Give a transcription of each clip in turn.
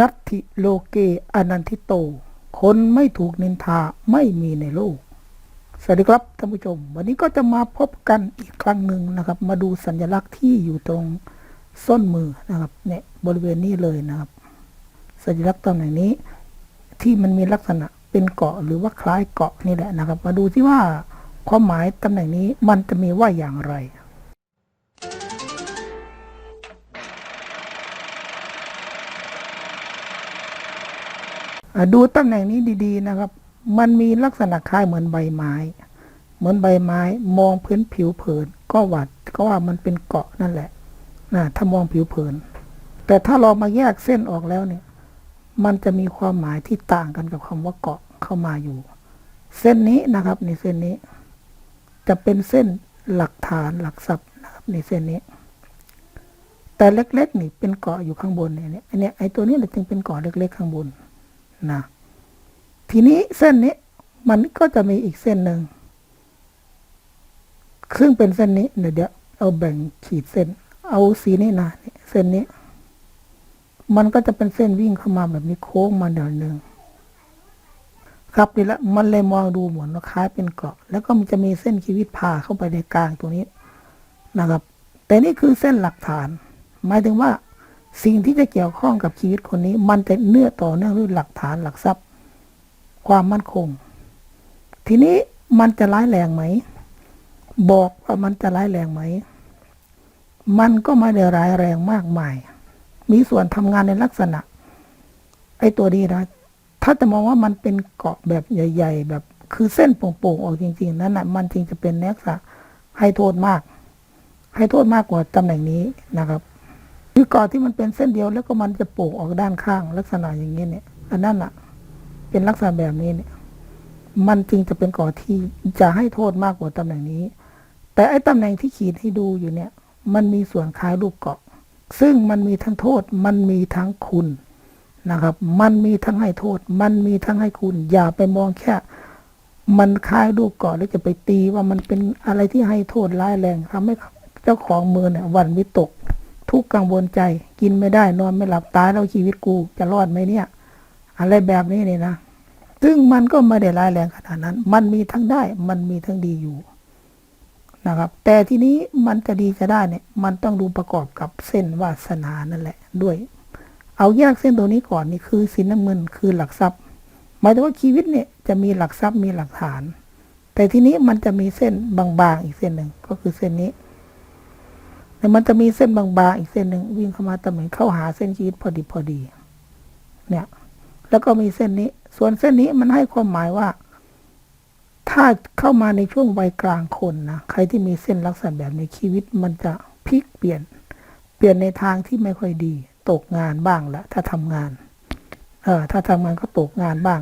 นัตถิโลเกอนันทิโต คนไม่ถูกนินทาไม่มีในโลก สวัสดีครับท่านผู้ชม วันนี้ก็จะมาพบกันอีกครั้งหนึ่งนะครับ มาดูสัญลักษณ์ที่อยู่ตรงส้นมือนะครับเนี่ยบริเวณนี้เลยนะครับ สัญลักษณ์ตำแหน่งนี้ ที่มันมีลักษณะเป็นเกาะหรือว่าคล้ายเกาะนี่แหละนะครับ มาดูที่ว่าความหมายตำแหน่งนี้มันจะมีว่าอย่างไร ดูตำแหน่งนี้ดีๆนะครับ มันมีลักษณะคล้ายเหมือนใบไม้ เหมือนใบไม้ มองพื้นผิวเผิน ก็หวัดก็ว่ามันเป็นเกาะนั่นแหละนะถ้ามองผิวเผิน แต่ถ้าเรามาแยกเส้นออกแล้วเนี่ย มันจะมีความหมายที่ต่างกันกับคำว่าเกาะเข้ามาอยู่ เส้นนี้นะครับ ในเส้นนี้ จะเป็นเส้นหลักฐานหลักทรัพย์นะครับในเส้นนี้ แต่เล็กๆนี่เป็นเกาะอยู่ข้างบนเนี่ยอันเนี้ยไอ้ตัวนี้แหละจึงเป็นเกาะเล็กๆข้างบน นะทีนี้เส้นนี้มันก็จะมีอีกเส้นหนึ่งซึ่งเป็นเส้นนี้เดี๋ยวเดี๋ยวเอาแบ่งขีดเส้น เอาสีนี้นะเส้นนี้ มันก็จะเป็นเส้นวิ่งเข้ามาแบบนี้โค้งมาเดี๋ยวนึงครับนี่ละมันเลยมองดูเหมือนว่าคล้ายเป็นเกาะ แล้วก็มันจะมีเส้นชีวิตผ่าเข้าไปในกลางตรงนี้นะครับ แต่นี่คือเส้นหลักฐาน หมายถึงว่า สิ่งที่จะเกี่ยวข้องกับชีวิตคนนี้ มันจะเนื้อต่อเนื่องด้วยหลักฐานหลักทรัพย์ ความมั่นคง ทีนี้มันจะร้ายแรงไหม บอกว่ามันจะร้ายแรงไหม มันก็ไม่ได้ร้ายแรงมากมาย มีส่วนทำงานในลักษณะ ไอ้ตัวนี้นะ ถ้าจะมองว่ามันเป็นเกาะแบบใหญ่ ๆ แบบคือเส้นโป่งๆออกจริง ๆ นั่นนะมันจริงจะเป็นนักษะให้โทษมาก ให้โทษมากกว่าตำแหน่งนี้นะครับ คือก่อที่มันเป็นเส้นเดียวแล้วก็มันจะโป่งออกด้านข้างลักษณะอย่างนี้เนี่ย อันนั้นอะ เป็นลักษณะแบบนี้เนี่ย มันจึงจะเป็นก่อที่จะให้โทษมากกว่าตำแหน่งนี้ แต่ไอ้ตำแหน่งที่ขีดให้ดูอยู่เนี่ย มันมีส่วนคล้ายรูปเกาะ ซึ่งมันมีทั้งโทษ มันมีทั้งคุณนะครับ มันมีทั้งให้โทษ มันมีทั้งให้คุณ อย่าไปมองแค่ มันคล้ายรูปเกาะแล้วจะไปตีว่ามันเป็นอะไรที่ให้โทษร้ายแรงทำให้เจ้าของมือเนี่ยวันวิตก ทุกข์กังวลใจ กินไม่ได้นอนไม่หลับตายแล้วชีวิตกูจะรอดไหมเนี่ย อะไรแบบนี้เนี่ยนะ ซึ่งมันก็ไม่ได้ร้ายแรงขนาดนั้น มันมีทั้งได้ มันมีทั้งดีอยู่นะครับ แต่ทีนี้มันจะดีจะได้เนี่ย มันต้องดูประกอบกับเส้นวาสนานั่นแหละด้วย เอาแยกเส้นตัวนี้ก่อนนี่คือสินน้ำเงินคือหลักทรัพย์หมายถึงว่าชีวิตเนี่ยจะมีหลักทรัพย์มีหลักฐาน แต่ทีนี้มันจะมีเส้นบางๆอีกเส้นหนึ่งก็คือเส้นนี้ แต่มันจะมีเส้นบางๆอีกเส้นหนึ่งวิ่งเข้ามาตำแหน่งเข้าหาเส้นชีวิตพอดีพอดี เนี่ย แล้วก็มีเส้นนี้ ส่วนเส้นนี้มันให้ความหมายว่า ถ้าเข้ามาในช่วงวัยกลางคนนะใครที่มีเส้นลักษณะแบบในชีวิตมันจะพลิกเปลี่ยน เปลี่ยนในทางที่ไม่ค่อยดี ตกงานบ้างละถ้าทำงาน เออถ้าทำงานก็ตกงานบ้าง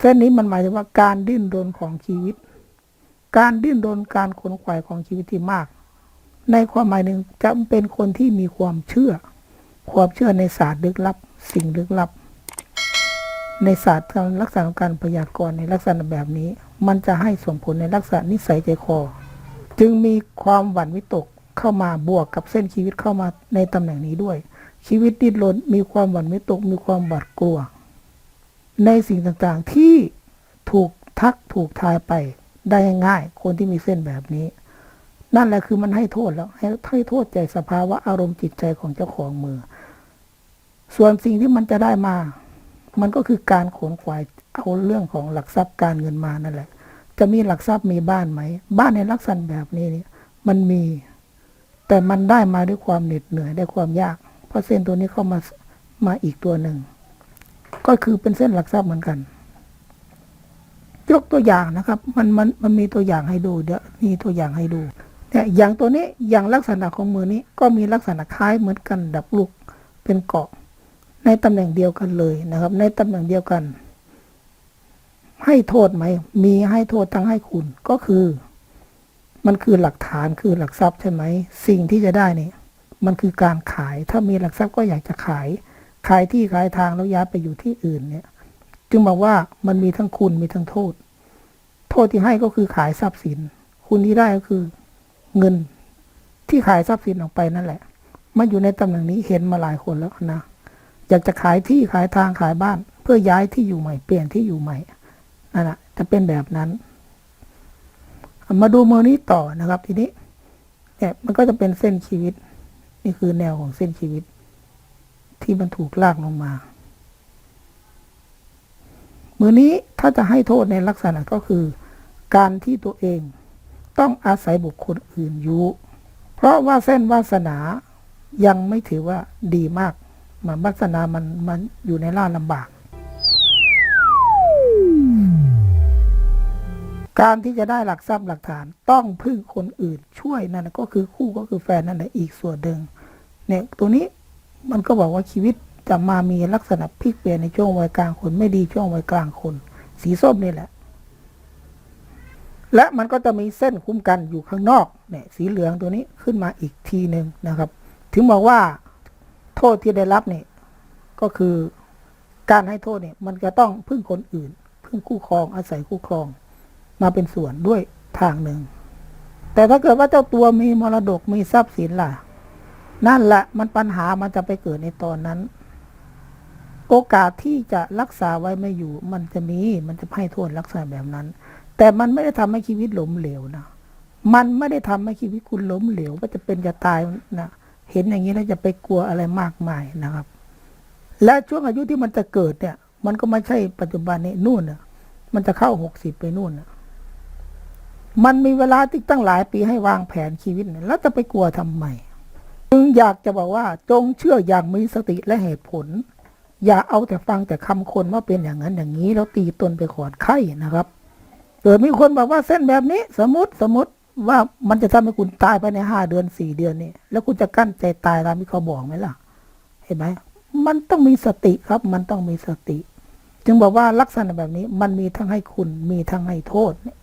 เส้นนี้มันหมายถึงว่าการดิ้นรนของชีวิต การดิ้นรนการขนขวายของชีวิตที่มาก ในความหมายหนึ่งจะเป็นคนที่มีความเชื่อ ความเชื่อในศาสตร์ลึกลับ สิ่งลึกลับ ในศาสตร์การลักษณะของการพยากรณ์ในลักษณะแบบนี้ มันจะให้ส่งผลในลักษณะนิสัยใจคอ จึงมีความหวั่นวิตกเข้ามาบวกกับเส้นชีวิตเข้ามาในตำแหน่งนี้ด้วย ชีวิตดิ้นรนมีความหวั่นวิตก มีความหวาดกลัว ในสิ่งต่างๆที่ถูกทักถูกทายไปได้ง่ายคนที่มีเส้นแบบนี้ นั่นแหละคือมันให้โทษแล้วให้ให้โทษใจสภาวะอารมณ์จิตใจของเจ้าของมือ ส่วนสิ่งที่มันจะได้มา มันก็คือการขนขวายเอาเรื่องของหลักทรัพย์การเงินมานั่นแหละ จะมีหลักทรัพย์มีบ้านไหม บ้านในลักษณะแบบนี้เนี่ยมันมี แต่มันได้มาด้วยความเหน็ดเหนื่อยได้ความยาก เพราะเส้นตัวนี้เข้ามามาอีกตัวหนึ่ง ก็คือเป็นเส้นหลักทรัพย์เหมือนกันยกตัวอย่างนะครับ มันมันมันมีตัวอย่างให้ดูเดี๋ยวมีตัวอย่างให้ดู เนี่ยอย่างตัวนี้อย่างลักษณะของมือนี้ก็มีลักษณะคล้ายเหมือนกันดับลูกเป็นเกาะ ในตำแหน่งเดียวกันเลยนะครับ ในตำแหน่งเดียวกัน ให้โทษไหม มีให้โทษทั้งให้คุณก็คือ มันคือหลักฐานคือหลักทรัพย์ใช่ไหมสิ่งที่จะได้เนี่ยมันคือการขายถ้ามีหลักทรัพย์ก็อยากจะขาย ขายที่ขายทางแล้วย้ายไปอยู่ที่อื่นเนี่ย จึงบอกว่ามันมีทั้งคุณมีทั้งโทษ โทษที่ให้ก็คือขายทรัพย์สิน คุณที่ได้ก็คือ เงินที่ขายทรัพย์สินออกไปนั่นแหละมันอยู่ในตำแหน่งนี้เห็นมาหลายคนแล้วนะ อยากจะขายที่ขายทางขายบ้าน เพื่อย้ายที่อยู่ใหม่เปลี่ยนที่อยู่ใหม่นั่นแหละจะเป็นแบบนั้น มาดูมือนี้ต่อนะครับ ทีนี้เนี่ยมันก็จะเป็นเส้นชีวิต นี่คือแนวของเส้นชีวิต ที่มันถูกลากลงมามือนี้ถ้าจะให้โทษในลักษณะก็คือ การที่ตัวเอง ต้องอาศัยบุคคลอื่นอยู่ เพราะว่าเส้นวาสนายังไม่ถือว่าดีมาก มันวาสนามันมันอยู่ในล่าลำบาก การที่จะได้หลักทรัพย์หลักฐานต้องพึ่งคนอื่นช่วยนั่นนะก็คือคู่ก็คือแฟนนั่นแหละอีกส่วนหนึ่งเนี่ยตัวนี้มันก็บอกว่าชีวิตจะมามีลักษณะพลิกเปลี่ยนในช่วงวัยกลางคนไม่ดีช่วงวัยกลางคน สีส้มนี่แหละ และมันก็จะมีเส้นคุ้มกันอยู่ข้างนอกเนี่ยสีเหลืองตัวนี้ขึ้นมาอีกทีหนึ่งนะครับ ถึงบอกว่าโทษที่ได้รับเนี่ยก็คือการให้โทษเนี่ยมันจะต้องพึ่งคนอื่น พึ่งคู่ครองอาศัยคู่ครอง มาเป็นส่วนด้วยทางหนึ่ง แต่ถ้าเกิดว่าเจ้าตัวมีมรดกมีทรัพย์สินล่ะ นั่นแหละมันปัญหามันจะไปเกิดในตอนนั้น โอกาสที่จะรักษาไว้ไม่อยู่ มันจะมีมันจะให้โทษลักษณะแบบนั้น แต่มันไม่ได้ทำให้ชีวิตล้มเหลวนะมันไม่ได้ทำให้ชีวิตคุณล้มเหลวว่าจะเป็นจะตายนะเห็นอย่างนี้แล้วจะไปกลัวอะไรมากมายนะครับ และช่วงอายุที่มันจะเกิดเนี่ย มันก็ไม่ใช่ปัจจุบันนี้นู่นน่ะ มันจะเข้าหกสิบไปนู่นน่ะมันมีเวลาที่ตั้งหลายปีให้วางแผนชีวิตเนี่ยแล้วจะไปกลัวทำไมจึงอยากจะบอกว่าจงเชื่ออย่างมีสติและเหตุผล อย่าเอาแต่ฟังแต่คำคนว่าเป็นอย่างนั้นอย่างนี้ แล้วตีตนไปขอดไข่นะครับ เกิดมีคนบอกว่าเส้นแบบนี้ สมมติสมมติว่ามันจะทำให้คุณตายภายในห้าเดือนสี่เดือนนี่แล้วคุณจะกั้นใจตายตามที่เขาบอกไหมล่ะ เห็นไหมมันต้องมีสติครับ มันต้องมีสติ จึงบอกว่าลักษณะแบบนี้ มันมีทั้งให้คุณมีทั้งให้โทษเนี่ย